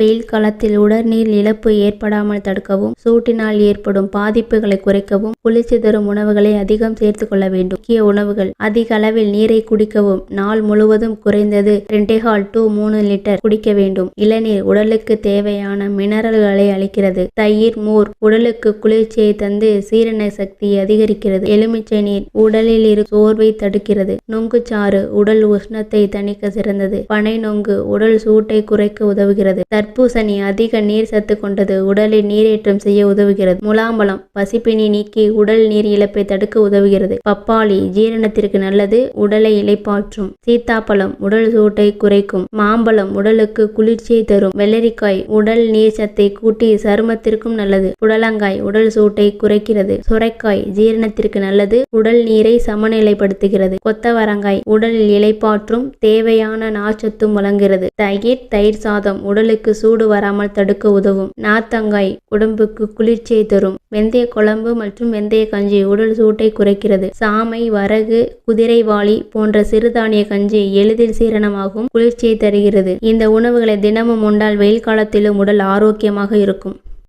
வெயில் காலத்தில் உடல்நீர் இழப்பு ஏற்படாமல் தடுக்கவும் சூட்டினால் ஏற்படும் பாதிப்புகளை குறைக்கவும் குளிர்ச்சி தரும் உணவுகளை அதிகம் சேர்த்து கொள்ள வேண்டும். முக்கிய உணவுகள் அதிக அளவில் நீரை குடிக்கவும் நாள் முழுவதும் குறைந்தது ரெண்டேகால் டு மூணு லிட்டர் குடிக்க வேண்டும். இளநீர் உடலுக்கு தேவையான மினரல்களை அளிக்கிறது. தயிர் மோர் உடலுக்கு குளிர்ச்சியை தந்து சீரண சக்தியை அதிகரிக்கிறது. எலுமிச்சை நீர் உடலில் இரு சோர்வை தடுக்கிறது. நொங்குச்சாறு உடல் உஷ்ணத்தை தணிக்க சிறந்தது. பனை நொங்கு உடல் சூட்டை குறைக்க உதவுகிறது. தர்பூசணி அதிக நீர் சத்து கொண்டது உடலில் நீரேற்றம் செய்ய உதவுகிறது. முலாம்பழம் பசிப்பினி நீக்கி உடல் நீர் இழப்பை தடுக்க உதவுகிறது. பப்பாளி ஜீரணத்திற்கு நல்லது. உடலை இலைப்பாற்றும். சீத்தாப்பழம் உடல் சூட்டை குறைக்கும். மாம்பழம் உடலுக்கு குளிர்ச்சியை தரும். வெள்ளரிக்காய் உடல் நீர் சத்தை கூட்டி சருமத்திற்கும் நல்லது. புடலங்காய் உடல் சூட்டை குறைக்கிறது. சுரைக்காய் ஜீரணத்திற்கு நல்லது. உடல் நீரை சமநிலைப்படுத்துகிறது. கொத்தவரங்காய் உடலில் இலைப்பாற்றும். தேவையான நார்ச்சத்தும் வழங்குகிறது. தயிர் தயிர் சாதம் உடலுக்கு சூடு வராமல் தடுக்க உதவும். நாத்தங்காய் உடம்புக்கு குளிர்ச்சியை தரும். வெந்தய குழம்பு மற்றும் வெந்தய கஞ்சி உடல் சூட்டை குறைக்கிறது. சாமை வரகு குதிரைவாளி போன்ற சிறுதானிய கஞ்சி எளிதில் சீரணமாகும் குளிர்ச்சியை தருகிறது. இந்த உணவுகளை தினமும் உண்டால் வெயில் காலத்திலும் உடல் ஆரோக்கியமாக இருக்கும்.